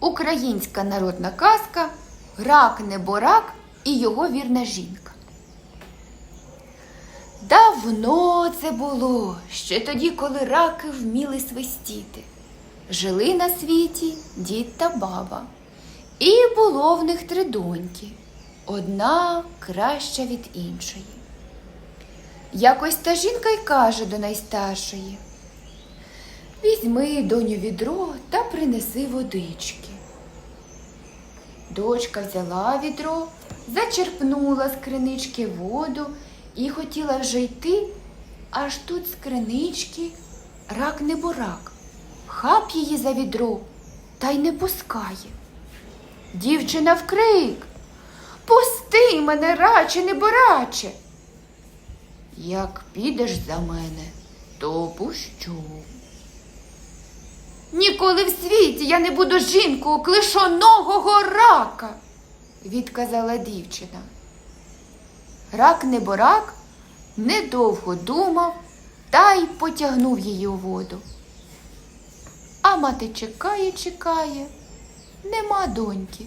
Українська народна казка Рак неборак і його вірна жінка. Давно це було, ще тоді, коли раки вміли свистіти. Жили на світі дід та баба. І було в них три доньки, одна краща від іншої. Якось та жінка й каже до найстаршої. Візьми, доню, відро та принеси водички. Дочка взяла відро, зачерпнула з кринички воду і хотіла вже йти, аж тут з кринички рак не бурак, хап її за відро та й не пускає. Дівчина вкрик. Пусти мене, раче, не бораче. Як підеш за мене, то пущу. Ніколи в світі я не буду жінкою клишоногого рака, відказала дівчина. Рак неборак недовго думав та й потягнув її у воду. А мати чекає, чекає, нема доньки.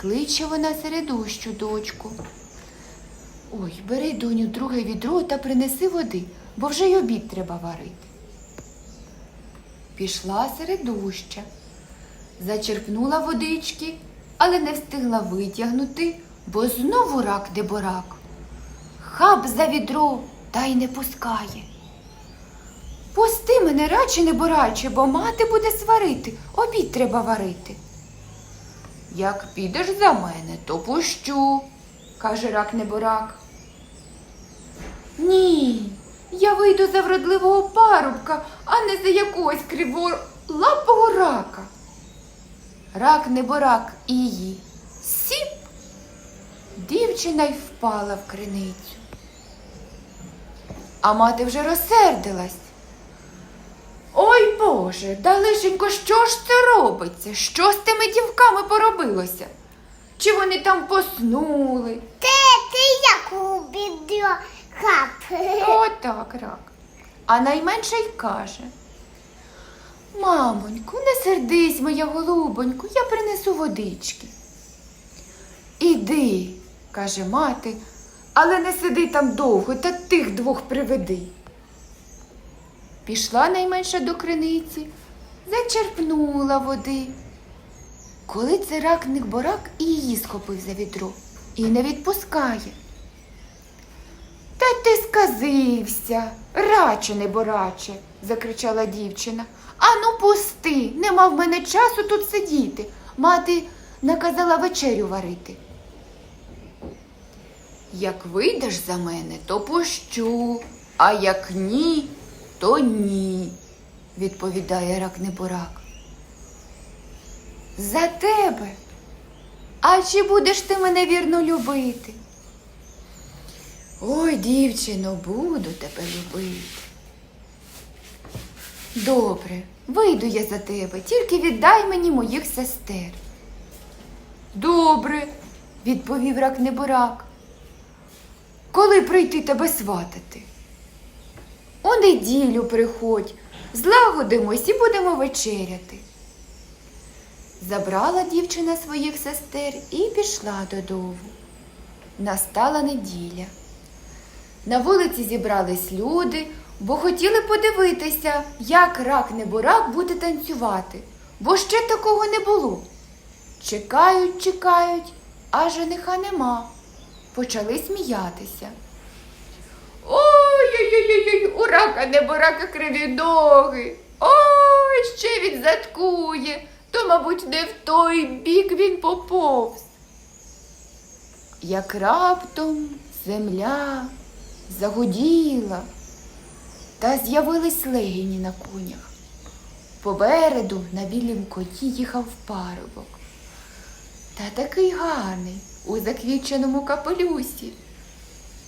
Кличе вона середущу дочку. Ой, бери, доню, друге відро та принеси води, бо вже й обід треба варити. Пішла середуща, зачерпнула водички, але не встигла витягнути, бо знову рак де борак. Хап за відро та й не пускає. Пусти мене, радше не бораче, бо мати буде сварити, обід треба варити. Як підеш за мене, то пущу, каже рак неборак. Ні, я вийду за вродливого парубка, а не за якогось криворапого рака. Рак неборак і її. Сіп. Дівчина й впала в криницю. А мати вже розсердилась. Ой Боже, далешенько, що ж це робиться? Що з тими дівками поробилося? Чи вони там поснули? Ти, ти як у хап. Отак, рак. А найменша й каже. Мамоньку, не сердись, моя голубоньку, я принесу водички. Іди, каже мати, але не сиди там довго та тих двох приведи. Пішла найменша до криниці, зачерпнула води. Коли це ракник борак і її схопив за відро і не відпускає. Та ти сказився, раче не бораче, закричала дівчина. Ану, пусти, нема в мене часу тут сидіти. Мати наказала вечерю варити. Як вийдеш за мене, то пущу, а як ні, то ні, відповідає рак неборак. За тебе. А чи будеш ти мене вірно любити? Ой, дівчино, буду тебе любити. Добре, вийду я за тебе, тільки віддай мені моїх сестер. Добре, відповів рак неборак. Коли прийти тебе сватати? У неділю приходь, злагодимось і будемо вечеряти. Забрала дівчина своїх сестер і пішла додому. Настала неділя. На вулиці зібрались люди, бо хотіли подивитися, як рак неборак буде танцювати, бо ще такого не було. Чекають, чекають, а жениха нема. Почали сміятися. Ой-ой-ой, у рака неборака криві ноги. Ой, ще він заткує, то, мабуть, не в той бік він поповз. Як раптом земля загуділа, та з'явились легіні на конях. Попереду на білім коні їхав парубок. Та такий гарний у заквіченому капелюсі.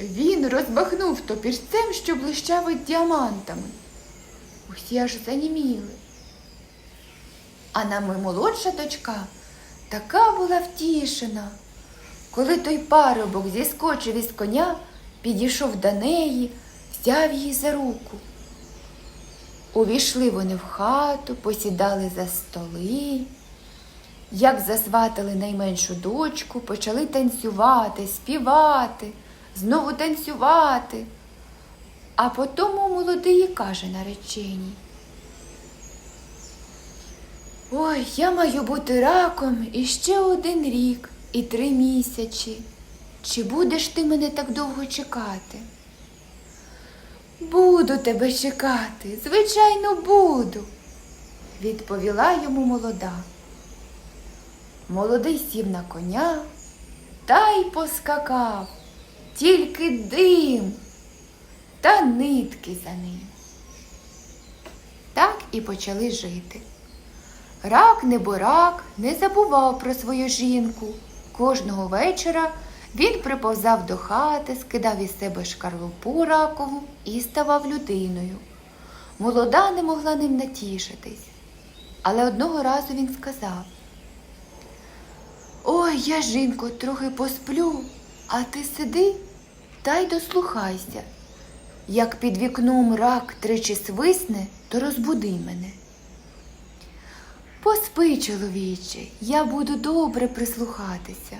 Він розбахнув топірцем, що блищав із діамантами. Усі аж заніміли. А наймолодша дочка така була втішена. Коли той парубок зіскочив із коня, підійшов до неї, взяв її за руку. Увійшли вони в хату, посідали за столи. Як засватали найменшу дочку, почали танцювати, співати, знову танцювати. А потому молодий каже нареченій. Ой, я маю бути раком іще один рік і три місячі. Чи будеш ти мене так довго чекати? Буду тебе чекати, звичайно, буду, відповіла йому молода. Молодий сів на коня та й поскакав, тільки дим та нитки за ним. Так і почали жити. Рак неборак не забував про свою жінку. Кожного вечора він приповзав до хати, скидав із себе шкарлупу ракову і ставав людиною. Молода не могла ним натішитись. Але одного разу він сказав: Ой, я, жінко, трохи посплю, а ти сиди та й дослухайся. Як під вікном рак тричі свисне, то розбуди мене. Поспи, чоловіче, я буду добре прислухатися.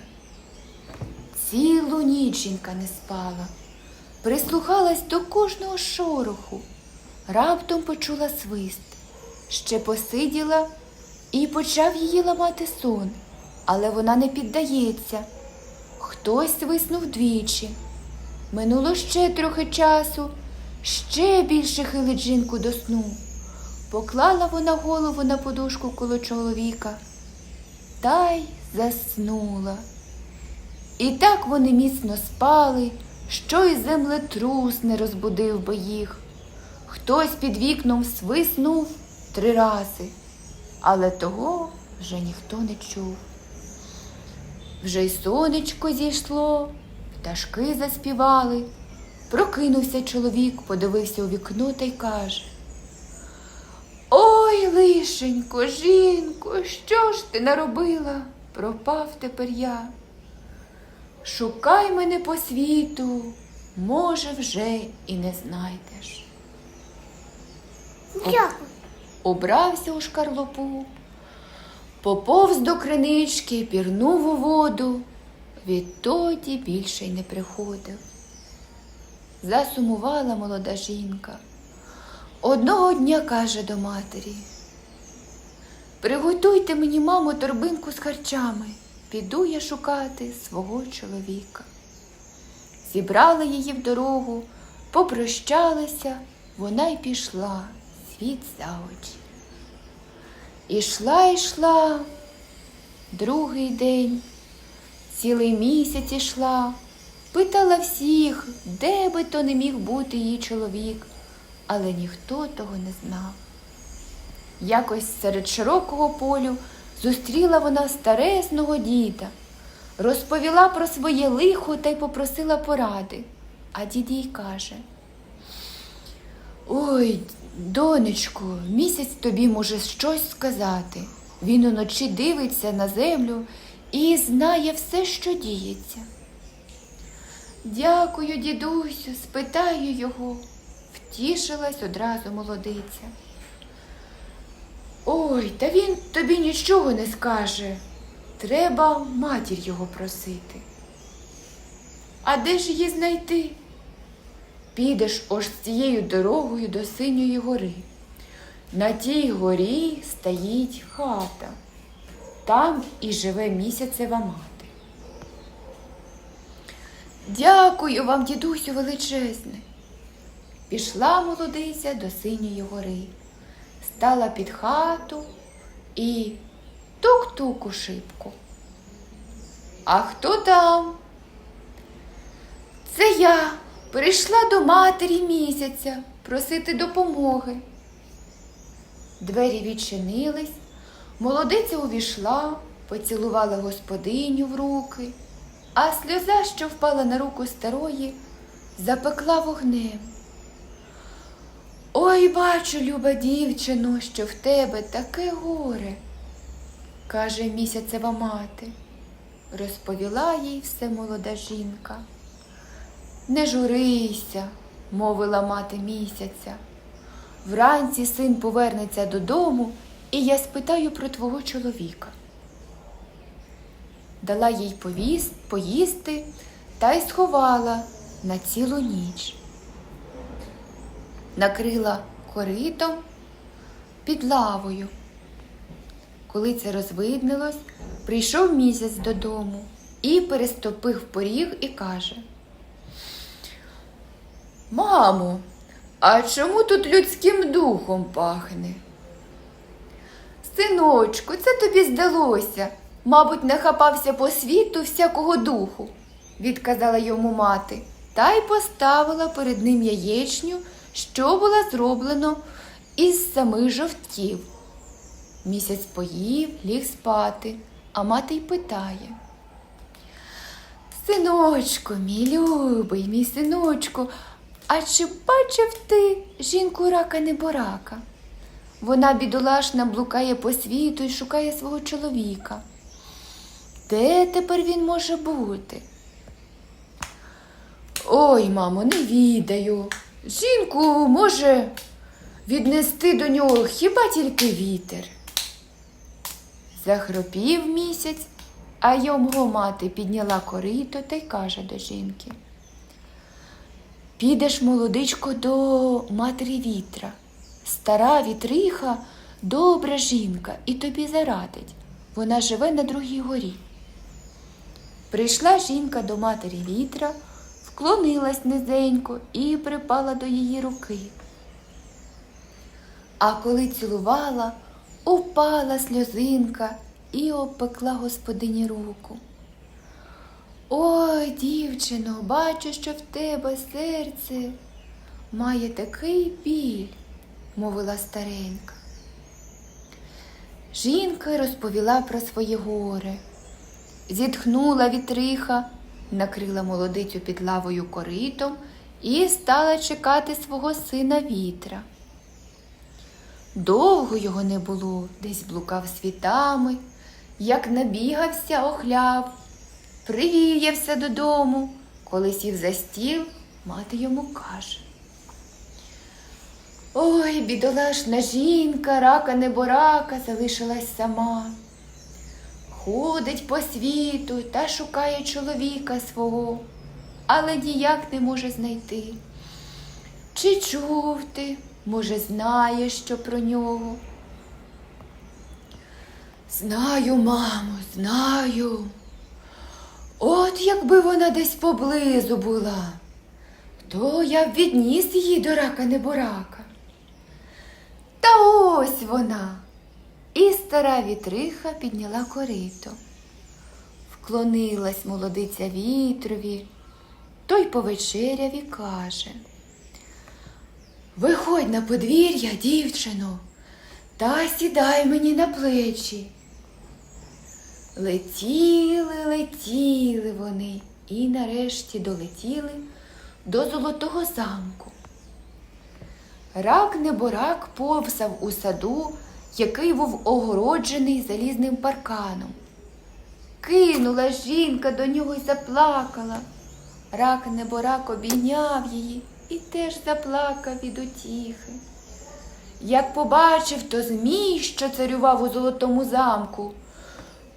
Цілу ніч жінка не спала, прислухалась до кожного шороху, раптом почула свист, ще посиділа і почав її ламати сон, але вона не піддається. Хтось свиснув двічі. Минуло ще трохи часу, ще більше хилить жінку до сну. Поклала вона голову на подушку коло чоловіка та й заснула. І так вони міцно спали, що й землетрус не розбудив би їх. Хтось під вікном свиснув три рази, але того вже ніхто не чув. Вже й сонечко зійшло, пташки заспівали. Прокинувся чоловік, подивився у вікно та й каже. Ой, лишенько, жінко, що ж ти наробила? Пропав тепер я. Шукай мене по світу, може, вже і не знайдеш. Дякую. Убрався у шкарлупу, поповз до кринички, пірнув у воду, відтоді більше й не приходив. Засумувала молода жінка. Одного дня каже до матері. Приготуйте мені, мамо, торбинку з харчами. Піду я шукати свого чоловіка. Зібрали її в дорогу, попрощалися, вона й пішла світ за очі. Ішла, йшла, другий день, цілий місяць ішла, питала всіх, де би то не міг бути її чоловік, але ніхто того не знав. Якось серед широкого полю зустріла вона старезного діда, розповіла про своє лихо та й попросила поради. А дід їй каже: Ой, донечку, місяць тобі може щось сказати. Він уночі дивиться на землю і знає все, що діється. Дякую, дідусю, спитаю його, втішилась одразу молодиця. Ой, та він тобі нічого не скаже. Треба матір його просити. А де ж її знайти? Підеш ось цією дорогою до синьої гори. На тій горі стоїть хата. Там і живе місяцева мати. Дякую вам, дідусю величезне. Пішла молодиця до синьої гори, стала під хату і тук-тук у шибку. А хто там? Це я прийшла до матері місяця просити допомоги. Двері відчинились, молодиця увійшла, поцілувала господиню в руки, а сльоза, що впала на руку старої, запекла вогнем. Ой, бачу, люба дівчино, що в тебе таке горе, каже місяцева мати. Розповіла їй все молода жінка. Не журися, мовила мати місяця. Вранці син повернеться додому, і я спитаю про твого чоловіка. дала їй повіс- поїсти та й сховала на цілу ніч. Накрила коритом під лавою. Коли це розвиднилось, прийшов місяць додому і переступив поріг і каже: Мамо, а чому тут людським духом пахне? Синочку, це тобі здалося. Мабуть, нахапався по світу всякого духу, відказала йому мати, та й поставила перед ним яєчню, що була зроблено із самих жовтів. Місяць поїв, ліг спати, а мати й питає. Синочку, мій любий, мій синочку, а чи бачив ти жінку рака неборака? Вона бідолашна блукає по світу і шукає свого чоловіка. Де тепер він може бути? Ой, мамо, не відаю. Жінку може віднести до нього хіба тільки вітер. Захропів місяць, а його мати підняла корито та й каже до жінки. Підеш, молодичко, до матері вітра. Стара вітриха, добра жінка, і тобі зарадить. Вона живе на другій горі. Прийшла жінка до матері вітра, вклонилась низенько і припала до її руки. А коли цілувала, упала сльозинка і обпекла господині руку. Ой, дівчино, бачу, що в тебе серце має такий біль, мовила старенька. Жінка розповіла про своє горе. Зітхнула вітриха, накрила молодицю під лавою коритом і стала чекати свого сина вітра. Довго його не було, десь блукав світами, як набігався, охляв, привіявся додому, коли сів за стіл, мати йому каже. Ой, бідолашна жінка, рака неборака, залишилась сама. Ходить по світу та шукає чоловіка свого, але ніяк не може знайти. Чи чув ти, може, знаєш що про нього? Знаю, мамо, знаю. От якби вона десь поблизу була, то я б відніс її до рака неборака. Та ось вона. І стара вітриха підняла корито. Вклонилась молодиця вітрові, той повечеряв і каже. Виходь на подвір'я, дівчино, та сідай мені на плечі. Летіли, летіли вони і нарешті долетіли до золотого замку. Рак неборак повсав у саду, який був огороджений залізним парканом. Кинула жінка до нього й заплакала. Рак неборак обійняв її і теж заплакав від утіхи. Як побачив то змій, що царював у золотому замку,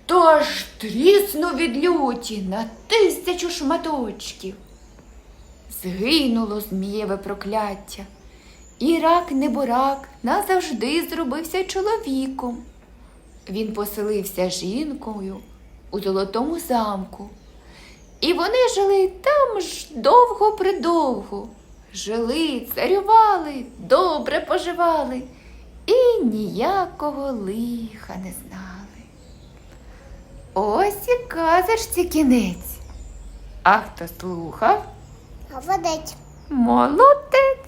то аж тріснув від люті на тисячу шматочків. Згинуло змієве прокляття, і рак неборак назавжди зробився чоловіком. Він поселився жінкою у золотому замку. І вони жили там ж довго-придовго. Жили, царювали, добре поживали і ніякого лиха не знали. Ось і казочці кінець. А хто слухав? Молодець. Молодець.